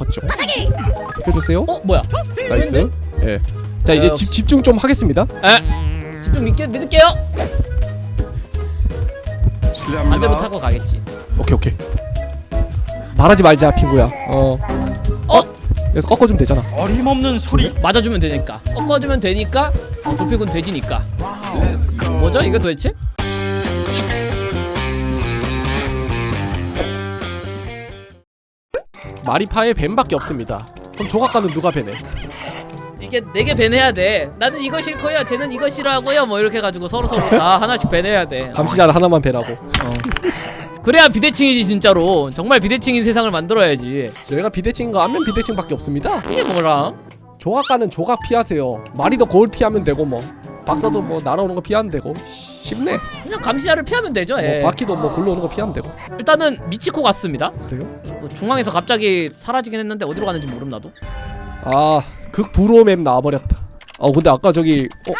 싶었죠. 비켜주세요. 어 뭐야? 나이스. 예. 자 이제 어, 집 집중 좀 하겠습니다. 에 집중 믿게 믿을게요. 반대로 타고 가겠지. 오케이 오케이. 말하지 말자 핑구야. 어. 어 여기서 꺾어주면 되잖아. 어림없는 소리 맞아주면 되니까 꺾어주면 되니까 어, 도피군 돼지니까. 뭐죠 이거 도대체? 마리파에 뱀밖에 없습니다. 그럼 조각가는 누가 배네? 이게 네개 배내야 돼. 나는 이거 싫고요. 쟤는 이거 싫어하고요. 뭐 이렇게 해가지고 서로 서로 다 하나씩 배내야 돼. 감시자를 하나만 배라고. 그래야 비대칭이지 진짜로. 정말 비대칭인 세상을 만들어야지. 제가 비대칭인 거 안면 비대칭밖에 없습니다. 이게 뭐라? 조각가는 조각 피하세요. 마리도 거울 피하면 되고 뭐. 박사도 뭐 날아오는 거 피하면 되고. 쉽네. 그냥 감시자를 피하면 되죠. 뭐 예. 바퀴도 뭐 굴러오는 거 피하면 되고. 일단은 미치코 갔습니다. 그래요? 뭐 중앙에서 갑자기 사라지긴 했는데 어디로 가는지 모름 나도. 아, 극부로 맵 나와버렸다. 어, 근데 아까 저기 어?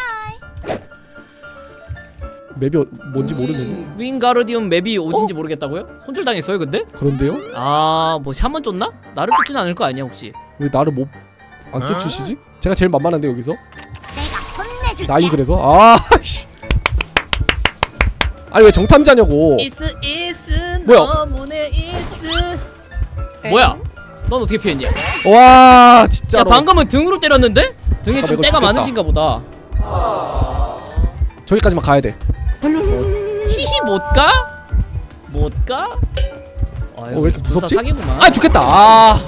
맵이 어- 뭔지 모르는데. 윙가르디움 맵이 어딘지 모르겠다고요? 손절 당했어요 근데? 그런데요? 아 뭐 샤먼 쫓나? 나를 쫓진 않을 거 아니야 혹시? 왜 나를 못안 쫓으시지? 제가 제일 만만한데 여기서. 내가 혼내줄게. 나이 그래서 아 씨. 아니 왜 정탐자냐고. 이스 이스 뭐야? 너무네 이스. 뭐야? 넌 어떻게 피했냐? 야 와 진짜로. 방금은 등으로 때렸는데? 등에 잠깐만, 좀 이거 때가 죽겠다. 많으신가 보다. 저기까지만 가야 돼. 히히 못 가? 못 가? 아유, 어, 왜 이렇게 무섭지? 사기구만. 아 죽겠다. 아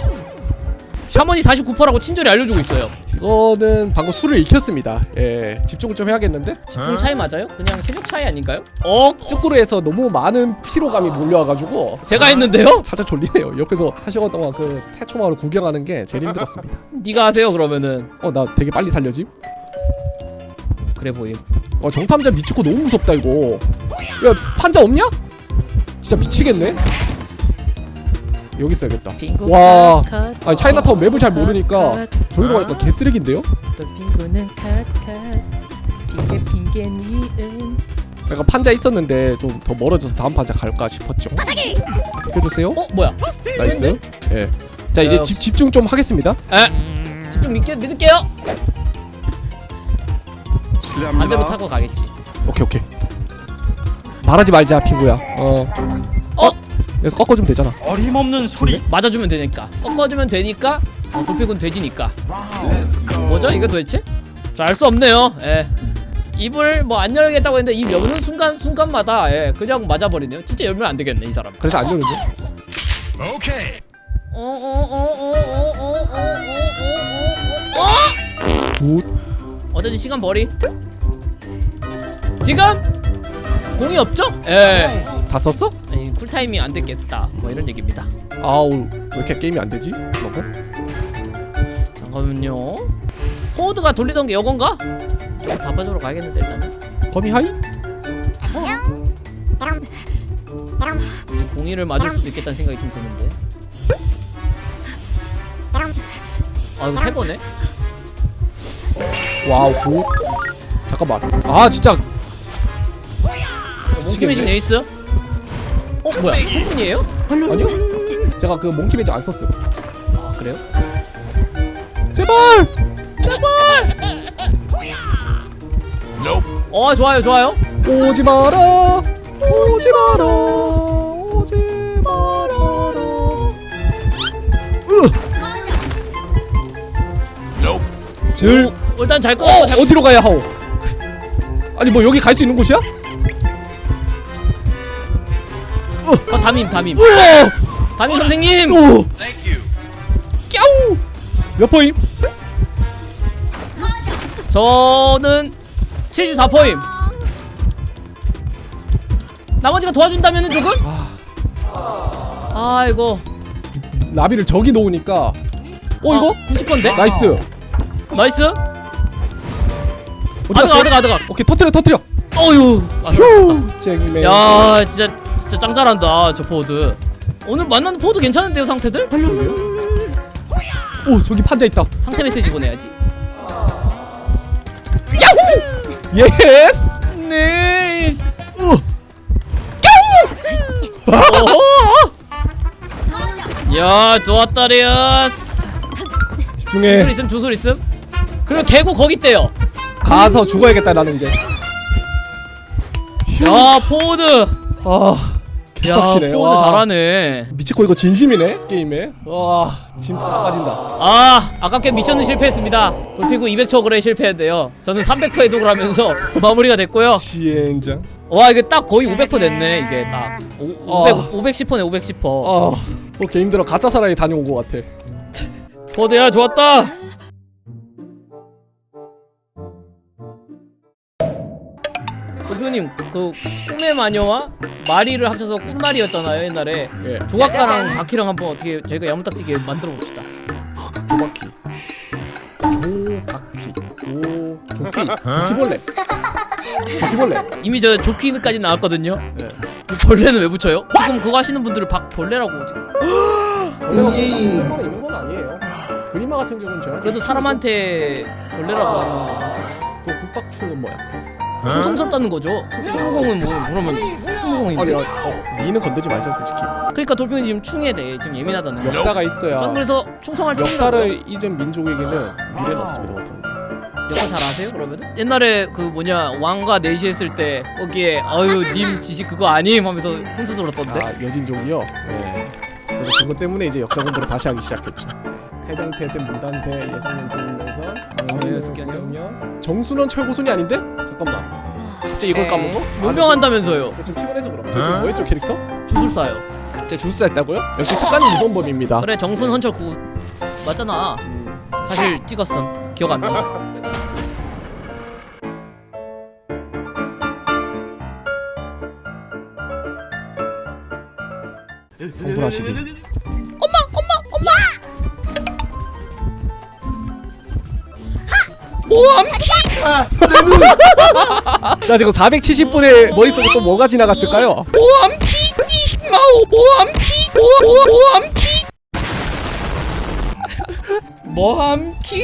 샤먼이 49%라고 친절히 알려주고 있어요. 이거는 방금 술을 익혔습니다. 예 집중을 좀 해야겠는데. 집중 차이 맞아요? 그냥 실력 차이 아닌가요? 어? 쭈꾸루에서 너무 많은 피로감이 몰려와가지고 제가 했는데요? 살짝 졸리네요. 옆에서 한 시간 동안 그 태초마을 구경하는 게 제일 힘들었습니다. 네가 하세요 그러면은. 어 나 되게 빨리 살려지? 그래 보임. 어 정탐자 미치고 너무 무섭다 이거. 야 판자 없냐? 진짜 미치겠네. 여기 있어야겠다. 빙고 와. 컷, 컷, 아니 차이나타운 맵을 잘 컷, 모르니까 컷. 저기로 가니까 개쓰레기인데요? 또 빙고는 컷컷 핑계 핑계 니은 약간 판자 있었는데 좀 더 멀어져서 다음 판자 갈까 싶었죠. 비켜주세요. 어 뭐야? 나이스. 예. 자 이제 어. 집 집중 좀 하겠습니다. 에 집중 믿게 믿을게요. 반대로 타고 가겠지. 오케이 오케이. 말하지 말자 핑구야. 어. 그래서 꺾어주면 되잖아 어림없는 소리 맞아주면 되니까 꺾어주면 되니까 어, 도피군 돼지니까 뭐죠 이거 도대체? 잘 알 수 없네요 예 입을 뭐 안 열겠다고 했는데 입 여는 순간 순간마다 예 그냥 맞아버리네요 진짜 열면 안 되겠네 이 사람 그래서 안 열리지 오케이 굿 어쩐지 시간 벌이 지금 공이 없죠? 예 다 썼어? 아니, 쿨타임이 안 됐겠다. 뭐 이런 얘기입니다. 아우 왜 이렇게 게임이 안 되지? 너무? 잠깐만요. 포드가 돌리던 게 이건가? 좀 답변으로 가야겠는데 일단은. 거미 하이? 공이를 맞을 수도 있겠다는 생각이 좀 드는데. 아 이거 새 거네? 와우 굿. 잠깐만. 아 진짜 몽키 매진 에이스? 어 뭐야? 성분이에요? 아니요? 제가 그 몽키 매직 안 썼어요. 아 그래요? 제발. 어 좋아요 좋아요. 오지 마라. 오지 마라. 오지 말아라. 으. 질. 오, 일단 잘 꺼. 어 잘... 어디로 가야 하오? 아니 뭐 여기 갈 수 있는 곳이야? 어 담임 담임 우와! 담임 선생님. 오! 깨우! 몇 포임? 저는 74포임. 나머지가 도와준다면은 조금? 아 이거 나비를 저기 놓으니까 어 이거? 90번데? 나이스 나이스. 어디 아드가 갔어? 아드가 아드가. 오케이 터트려 터트려 어유. 휴 쟁맨 야 진짜 진짜 짱 잘한다 저 포드. 오늘 만나는 포드 괜찮은데요 상태들? 오 저기 판자 있다 상태 메시지 보내야지. 예스 네이스. 으. 오호. 야 좋았다 리어스 집중해 주술 있음 주술 있음 그리고 개구 거기 있대요 가서 죽어야겠다 나는 이제 야 포워드 아 빡치네 포워드 와. 잘하네. 미치코 이거 진심이네 게임에? 와짐 다 빠진다. 아 아깝게 미션은 실패했습니다. 돌피구 200초 그래 실패했대요. 저는 300% 해독을 하면서 마무리가 됐고요. 지엔장. 와 이게 딱 거의 500% 됐네 이게 딱. 오, 500, 어. 510%네 510% 아, 뭐 게임 들어 가짜 사랑이 다녀온 것 같아. 포워드야 좋았다 대표님 그 꿈의 마녀와 마리를 합쳐서 꿈마리였잖아요 옛날에. 예, 조각가랑 바퀴랑 한번 어떻게 저희가 야무딱지게 만들어 봅시다. 조바퀴, 조바퀴, 조 조끼, 조끼벌레, 조끼벌레. 이미 저 조퀴까지 나왔거든요. 예. 벌레는 왜 붙여요? 지금 그거 하시는 분들을 박벌레라고 지금. 벌레가 뭐 있는 건 아니에요. 그림마 같은 경우는 제가 그래도 사람한테 벌레라고 하는 것은 그 국박충은 뭐야? 충성스럽다는 거죠 승무공은 뭐 그러면 승무공인데 아니, 어, 니는 건들지 말자 솔직히. 그러니까 돌핀이 지금 충에 대해 지금 예민하다는 거 역사가 있어야. 저는 그래서 충성할 충이라고요. 역사를 잊은 민족에게는 미래는 없습니다, 어떤. 역사 잘 아세요 그러면은? 옛날에 그 뭐냐 왕과 내시 했을 때 거기에 아유 님 지식 그거 아님 하면서 훈수 들었던데 아, 여진족이요. 네. 저도 그것 때문에 이제 역사 공부를 다시 하기 시작했죠. 태정태세 문단세 예상년 중명선 네, 스캔이요? 정순원 철고순이 아닌데? 잠깐만. 갑자기 이걸 까먹어? 아, 명명한다면서요 저좀 피곤해서 그럼. 저 지금 뭐였죠 캐릭터? 주술사요 제가 줄수 했다고요? 역시 습관이 무서운 법입니다. 그래 정순 헌철 고 맞잖아 음, 사실 찍었음 기억 안 난다 성불하시길. 모함키 나 지금 470분의 머릿속에 또 뭐가 지나갔을까요? 모함키 마오 모함키 모 모함키 모함키